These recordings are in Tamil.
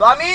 சுவாமி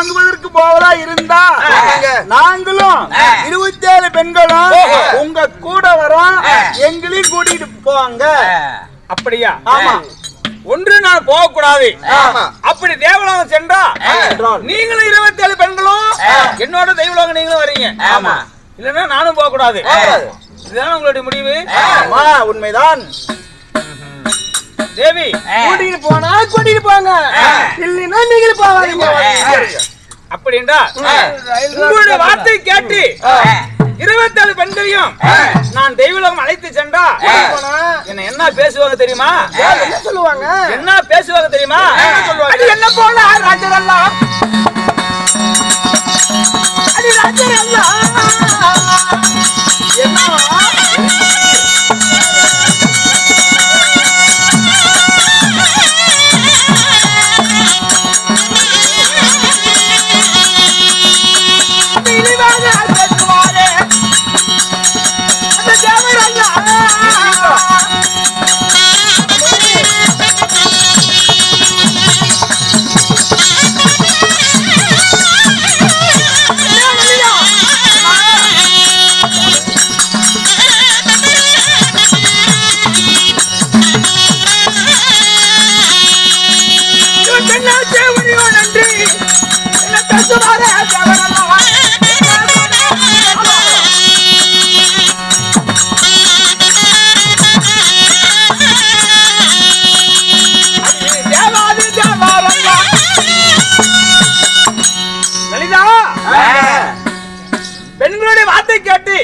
வாங்குவதற்கு போவதா இருந்தா நாங்களும் இருபத்தி ஏழு பெண்களும் உங்க கூட வரோம். எங்களையும் கூட்டிட்டு போவாங்க. அப்படியா? ஆமா. ஒன்று நான் போக கூடாது ஆமா. அப்படி தேவலோகம் சென்றா. நீங்களும் இருபத்தி ஏழு பெண்களும் என்னோட தெய்வலோகம் நீங்களும் வரீங்க. ஆமா. இல்லன்னா நானும் போக கூடாது போகக்கூடாது. இதுதான் உங்களுடைய முடிவு? ஆமா உண்மைதான். தேவி கூட்டிட்டு போனா கூட்டிட்டு போங்க. இல்லைன்னா நீங்க போவாதீங்க அப்படி என்றால் உங்களுடைய வார்த்தை கேட்டு இருபத்தேழு பெண்களையும் நான் தெய்வலோகம் அழைத்து சென்றா என்ன என்ன பேசுவாங்க தெரியுமா? என்ன சொல்லுவாங்க? என்ன பேசுவாங்க தெரியுமா? என்ன போல? ராஜரெல்லாம் அடி ராஜரெல்லாம் என்னவா பெண்களுடைய வார்த்தை கேட்டு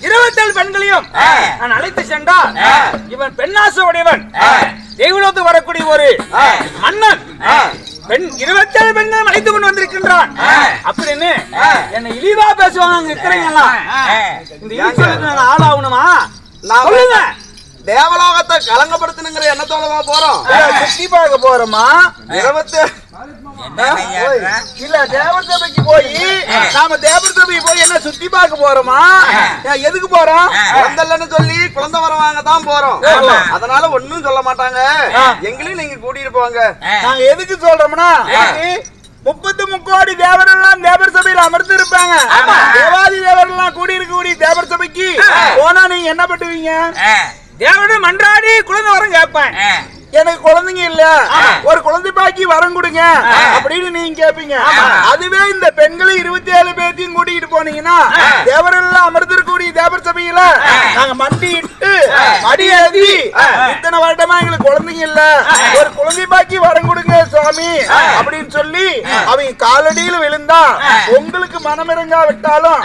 இருபத்தேழு பெண்களையும் நான் அழைத்து சென்றால் இவன் பெண்ணாசை உடையவன். தெய்வலோத்து வரக்கூடிய ஒரு மன்னன் பெண் இருபத்தேழு பெண்களும் அழைத்து கொண்டு வந்திருக்கின்றான் அப்படின்னு என்னை இழிவா பேசுவாங்க இருக்கிறீங்களா இந்த ஆளாகணுமா? நான் சொல்லுங்க. தேவலோகத்தை கலங்கப்படுத்தணுங்கிற எண்ணத்தோடவா போறோம்? சுத்தி பார்க்க போறோமா இருபத்தி இல்ல தேவர் சபைக்கு போய் நாம தேவர் சபைக்கு போய் என்ன சுத்தி பார்க்க போறோமா? எதுக்கு போறோம்? குழந்தைன்னு சொல்லி குழந்தை வர வாங்க தான் போறோம். அதனால ஒண்ணும் சொல்ல மாட்டாங்க. எங்களையும் நீங்க கூட்டிட்டு போங்க. நாங்க எதுக்கு சொல்றோம்னா முப்பத்து முக்கோடி தேவரெல்லாம் தேவர் சபையில் அமர்ந்து இருப்பாங்க தேவாதி தேவரெல்லாம் கூடி இருக்கக்கூடிய தேவர் சபைக்கு போனா நீங்க என்ன பண்ணுவீங்க? தேவனுடைய மன்றாடி குழந்தை வரம் கேட்பேன். எனக்கு குழந்தைங்க இல்ல. ஒரு குழந்தை பாக்கி வரம் கொடுங்க அப்படின்னு நீங்க கேப்பீங்க. அதுவே இந்த பெண்களை இருபத்தி ஏழு பேர்த்தையும் கூட்டிட்டு போனீங்கன்னா தேவரெல்லாம் அமர்ந்திருக்கக்கூடிய தேவர் சபையில நாங்க மண்டிட்டு மடியேறி இத்தனை வருடமா எங்களுக்கு குழந்தைங்க இல்ல. ஒரு குழந்தை பாக்கி வரம் கொடுங்க சுவாமி அப்படின்னு சொல்லி அவங்க காலடியில விழுந்தா உங்களுக்கு மனமிறங்கா விட்டாலும்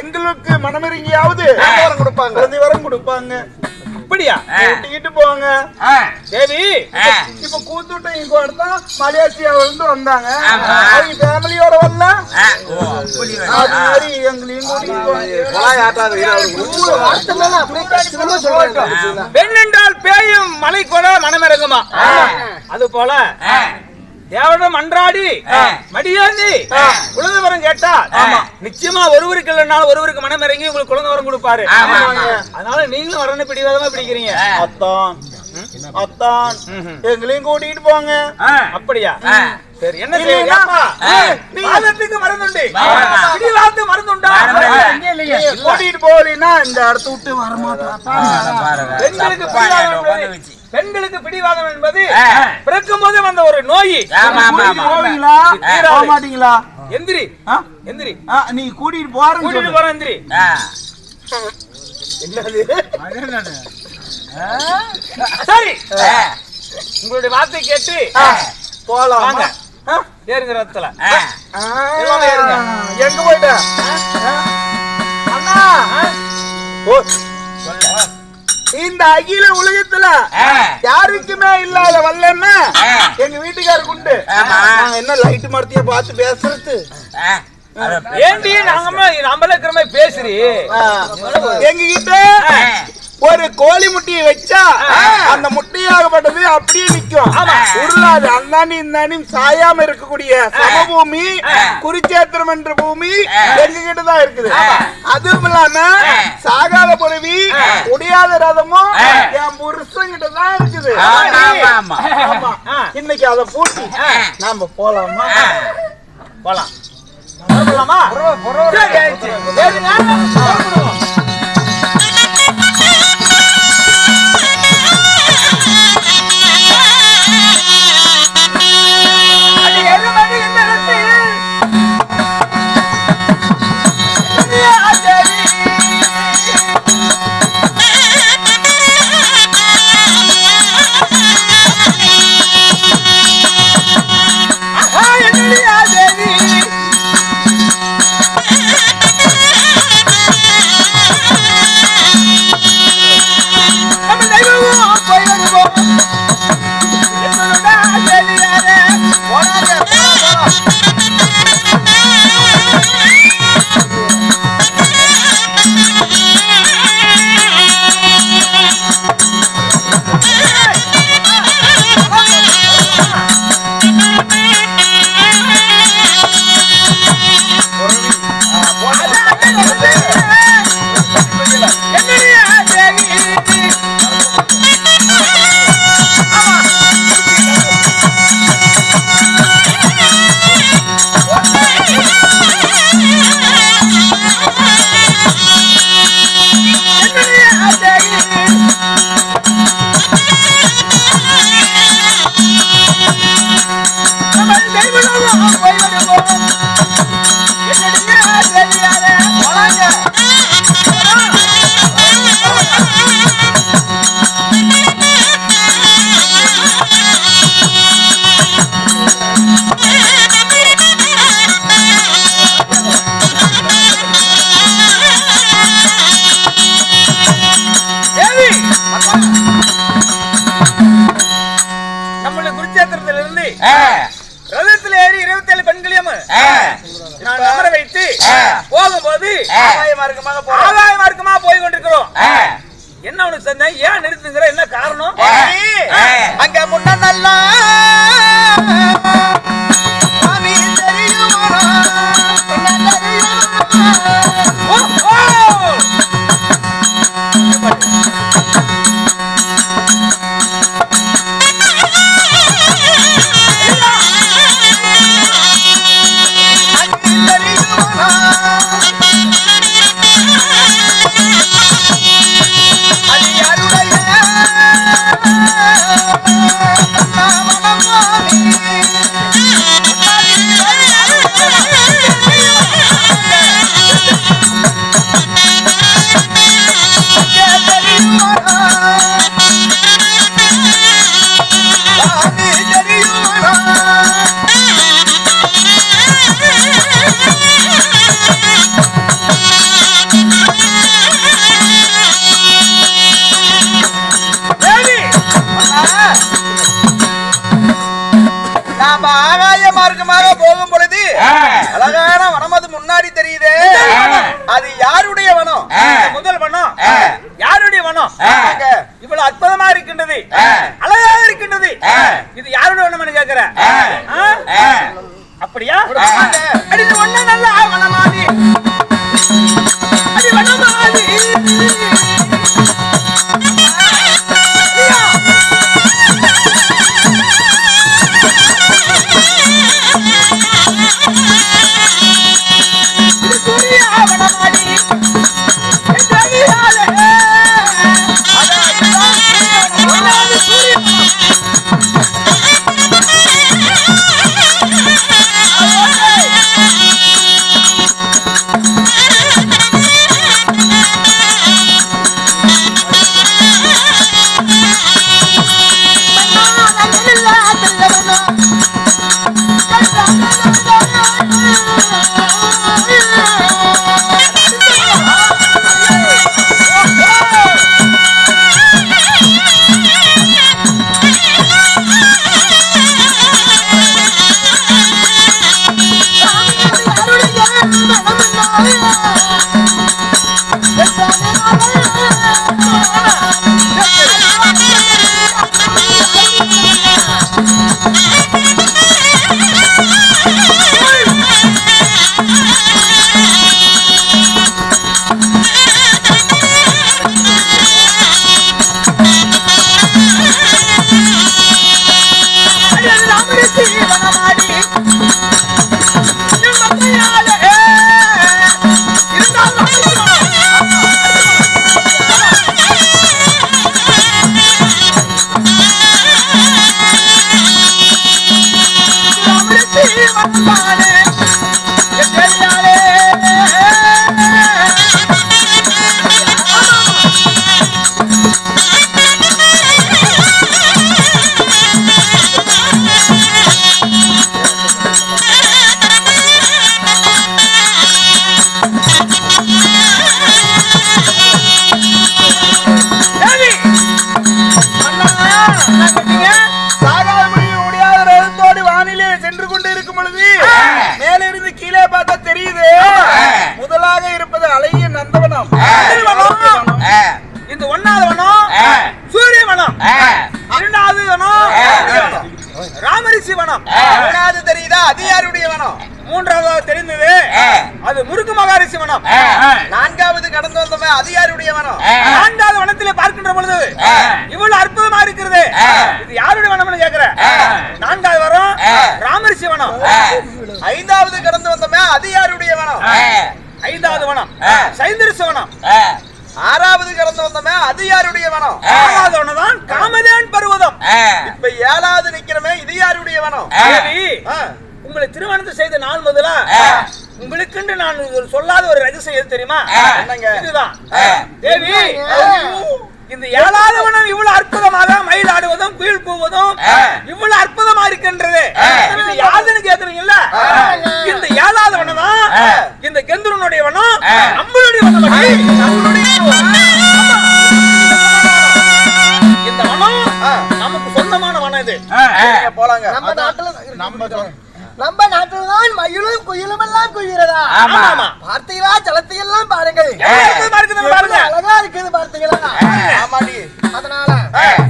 எங்களுக்கு மனமிறங்கியாவது வரம் கொடுப்பாங்க. குழந்தை வரம் கொடுப்பாங்க. அப்படியா? கூட்டிக்கிட்டு போங்க. தேவி இப்ப கூத்துட்டு இங்க ஒருத்தா மலேசியாவில இருந்து வந்தாங்க அவங்க ஃபேமிலியோட வரல. அது மாதிரி எங்களையும் கூட்டிட்டு. பெண் என்றால் பேயும் மலை கூட மனமிறங்குமா அது போல தேவனும் மன்றாடி மடியாந்தி. குழந்தை வரம் கேட்டா நிச்சயமா ஒருவருக்கு இல்லைனாலும் ஒருவருக்கு மனம் இறங்கி உங்களுக்கு குழந்தை வரம் கொடுப்பாரு. அதனால நீங்களும் வரணும் பிடிவாதமா பிடிக்கிறீங்க. அத்தான். அத்தான். எங்களையும் கூட்டிட்டு போங்க. அப்படியா. சரி என்ன மருந்துண்டு ஆமா. பிடிவாதத்து. நீங்க கூட்டிட்டு போகலைன்னா இந்த இடத்த விட்டு வரமாட்டோம் பெண்களுக்கு தப்பா பெண்களுக்கு பிடிவாதம் என்பது. பிறக்கும் போது வந்த ஒரு நோய். மாட்டீங்களா? எந்திரி. ஆ? எந்திரி. ஆ, நீங்க கூட்டிட்டு போறேன்னு கூட்டிட்டு. போறேன் எந்திரி. என்னது? சரி. உங்களுடைய வார்த்தை கேட்டு ஆ, போலாம்? வாங்க. ஆ? ஏறுங்க ரத்தல. எங்க போயிட்ட? அண்ணா! ஓ, சொல்லு. இந்த அகில உலகத்துல. யாருக்குமே இல்லாத வல்லன்னா. எங்க வீட்டுக்காருக்கு உண்டு என்ன லைட் மரத்தைய பார்த்து பேசுறது ஏண்டி நாங்க நம்மள இருக்கிற மாதிரி பேசுறி. எங்க கிட்ட. ஒரு கோழி முட்டையை வச்சா. அந்த முட்டையாகப்பட்டது அப்படியே நிக்கும். உருளாது அந்தாண்டி இந்தாண்டி சாயாம இருக்கக்கூடிய சமபூமி. குருச்சேத்திரம் என்ற பூமி ஆ. எங்க கிட்ட தான் இருக்குது. அதுவும் இல்லாம. சாகாத புறவி ஆ. முடியாத ரதமும். என் புருஷன் கிட்ட தான் இருக்குது. இன்னைக்கு அதை பூட்டி. நாம போலாமா. போலாம் போலாமா வனம் மூணாவது தெரியுதா? அது யாருடைய வனம் மூன்றாவது தெரிந்தது அது முருகு மகாரிஷி வனம் நான்காவது கடந்து வந்தோமே அது யாருடைய வனம் நான்காவது வனத்திலே பார்க்கின்ற பொழுது இவ்வளவு அற்புதமா இருக்கிறது. இது யாருடைய வனம்னு கேக்குற நான்காவது வரம் ராமரிஷி வனம் ஐந்தாவது கடந்து வந்தோமே அது யாருடைய வனம் ஐந்தாவது வனம். சைந்தரிச வனம். ஆறாவது கடந்து வந்தோமே அது யாருடைய வனம்? ஆறாவது வனம் தான் காமதேன் பருவதம். இப்ப ஏழாவது நிக்கிறமே இது யாருடைய வனம். உங்களை திருமணம் செய்த நாள் முதலா? உங்களுக்கென்று நான் ஒரு சொல்லாத ஒரு ரகசியம் எது தெரியுமா? என்னங்க? இதுதான். தேவி இந்த ஏழாவது வனம் இவ்வளவு அற்புதமாக மயில் ஆடுவதும் குயில் கூவதும் இவ்வளவு அற்புதமா இருக்கின்றது. இது யாருன்னு கேக்குறீங்கல்ல? இந்த ஏழாவது வனம் தான் இந்த கெந்துரனுடைய வனம் நம்மளுடைய வனம் அடி. இந்த வனம் நமக்கு சொந்தமான வனம் இது. போலாங்க. நம்ம நாட்டுல நம்ம நம்ம நாட்டுல தான் மயிலும் குயிலும் எல்லாம் குயிறதா? ஆமா. ஆமா பார்த்தீங்களா ஜலத்தை எல்லாம் பாருங்கள். பாருங்க. அழகா இருக்குது பார்த்தீங்களா? ஆமாடி. அதனால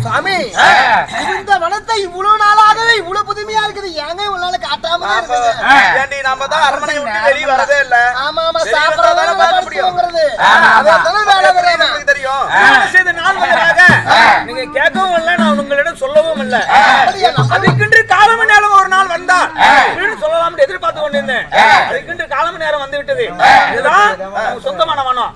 சாமி இந்த வனத்தை இவ்வளவு நாளாகவே இவ்வளவு புதுமையா இருக்குது. ஏங்க இவ்வளவு நாள் காட்டாம இருக்குது நாம தான் அரண்மனை விட்டு வெளிய வரதே இல்ல. ஆமா ஆமா. வந்தாதானே பார்க்க முடியும். படுத்துங்கிறது அதான் வேலை தெரியாம? தெரியும்? செய்த நாள் நீங்க கேட்கவும் இல்லை நான் உங்களிடம் சொல்லவும் இல்லை? அதுக்கென்று காலமணி நேரம் ஒரு நாள் வந்தால் சொல்லலாம்னு கொண்டிருந்தேன் அதுக்கென்று காலமணி நேரம் வந்து விட்டது இதுதான் சொந்தமான வனம்.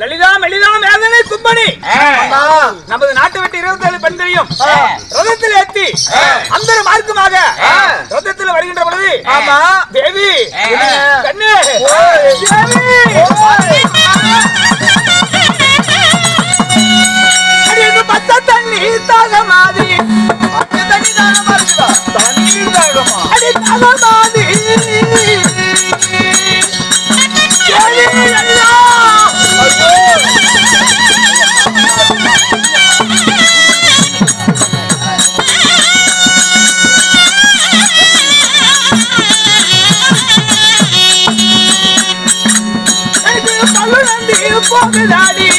லலிதா மெலிதா மேதனை கும்பனி நமது நாட்டை விட்டு இருபத்தி ஏழு பெண்களையும் ரதத்தில் ஏத்தி அந்த மார்க்கமாக ரதத்தில் வருகின்ற பொழுது ஆமா தேவி கண்ணு பச்சை தண்ணி தாக மாதிரி தண்ணி தாகமா? தண்ணி தாகமா. போகுதாடி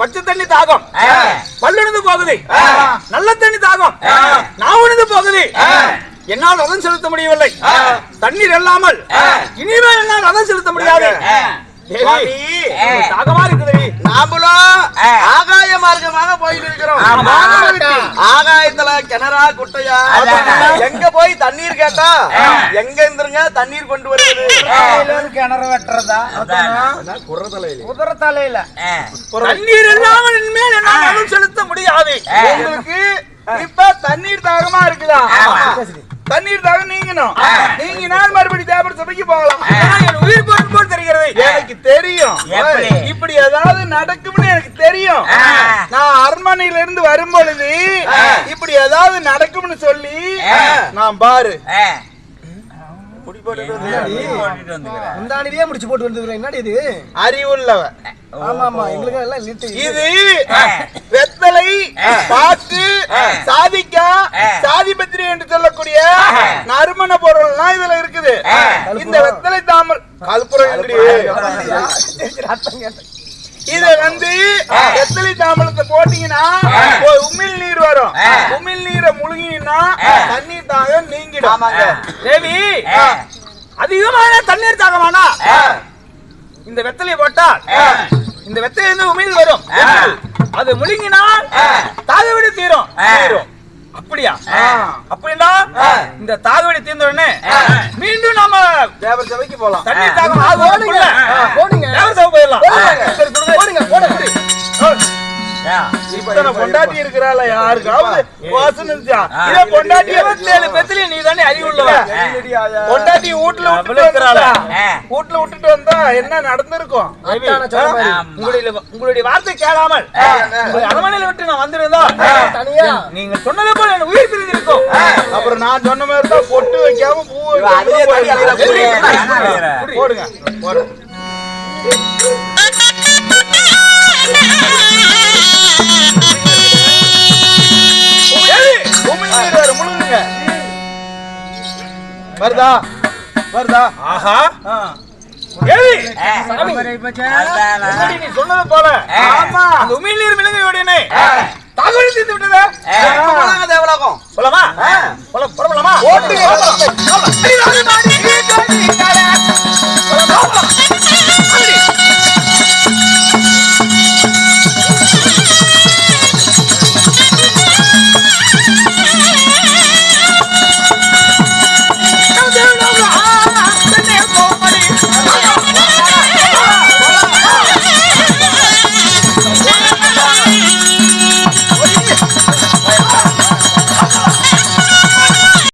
பச்சை தண்ணி தாகம். பல்லுணந்து போகுது. நல்ல தண்ணி தாகம். உணர்ந்து போகுது. என்னால் ரதம் செலுத்த முடியவில்லை. தண்ணீர் இல்லாமல் இனிமேல் என்னால் ரதம் செலுத்த முடியாது. தாகமா இருக்குது. நாமளும் ஆகாய மார்க்கமாக போயிட்டு இருக்கிறோம். ஆகாயத்துல கிணறா குட்டையா. எங்க போய் தண்ணீர் கேட்டா? எங்க இருந்துருங்க தண்ணீர் கொண்டு வருவது? கிணறு வெட்டுறதா? குதிரை தலையில. ஆ. தண்ணீர் இல்லாமல் இனிமேல் என்னால் ரதம் செலுத்த முடியாது. உங்களுக்கு இப்ப தண்ணீர் தாகமா இருக்குதா? தண்ணீர் தாகம் நீங்கணும். நீங்கினால் மறுபடி தேவர் சபைக்கு போகலாம். உயிர் போட்டு போட்டு தெரிகிறது. எனக்கு தெரியும்? இப்படி ஏதாவது நடக்கும்னு எனக்கு தெரியும். நான் அரண்மனையில இருந்து வரும் பொழுது இப்படி ஏதாவது நடக்கும்னு சொல்லி நான் பாரு ஆ. முடி போட்டுட்டு வந்து போட்டுட்டு வந்துக்கிறேன். முந்தானிலேயே முடிச்சு போட்டு வந்துருக்கேன் என்னடி இது? அறிவுள்ளவ ஆமா ஆமா எங்களுக்கு எல்லாம் இது. வெத்தலை பாக்கு சாதிக்கா சாதிபத்திரி என்று சொல்லக்கூடிய நறுமண பொருள்லாம் இதுல இருக்குது. இந்த வெத்தலை தாமல் கல்புரம். இத வந்து வெத்தலை தாமலத்தை போட்டீங்கன்னா உமிழ் நீர் வரும். உமிழ் நீரை முழுகினா தண்ணீர் தாகம் நீங்கிடும். தேவி அதிகமான தண்ணீர் தாகமானா? இந்த வெத்தலையை போட்டால் இந்த வெத்தலை இருந்து உமிழ் வரும். அது முழுங்கினால் தாகவிடு தீரும். தீரும். அப்படியா? அப்படின்னா இந்த தாகவிடு தீர்ந்த உடனே மீண்டும் நாம தேவர் சபைக்கு போலாம். தண்ணீர் தாகம் ஆகுவதற்குள்ள போடுங்க. தேவ சபை போயிடலாம். போடுங்க. போடுங்க. இத்தனை பொண்டாட்டி இருக்கிறாள யாருக்காவது வாசனை இருந்துச்சா? இதை பொண்டாட்டி இருபத்தேழு பெத்திலே நீ தானே அறிவுள்ளவன் பொண்டாட்டி வீட்டுல விட்டுட்டு வீட்டுல விட்டுட்டு வந்தா என்ன நடந்திருக்கும்? உங்களுடைய உங்களுடைய வார்த்தை கேளாமல் உங்களை அரண்மனையில விட்டு நான் வந்திருந்தா தனியா? நீங்க சொன்னதை போல என் உயிர் பிரிந்திருக்கும். அப்புறம் நான் சொன்ன மாதிரி தான் பொட்டு வைக்காம பூ போடுங்க. வருதா? வருதா? ஆஹா. நீ சொன்னது போல? ஆமா. அந்த உமிழ் நீர் விலங்கு உடனே தகவல் தீர்த்து விட்டதா. தேவலோகம். போல புறப்படலாமா ஓட்டுங்க.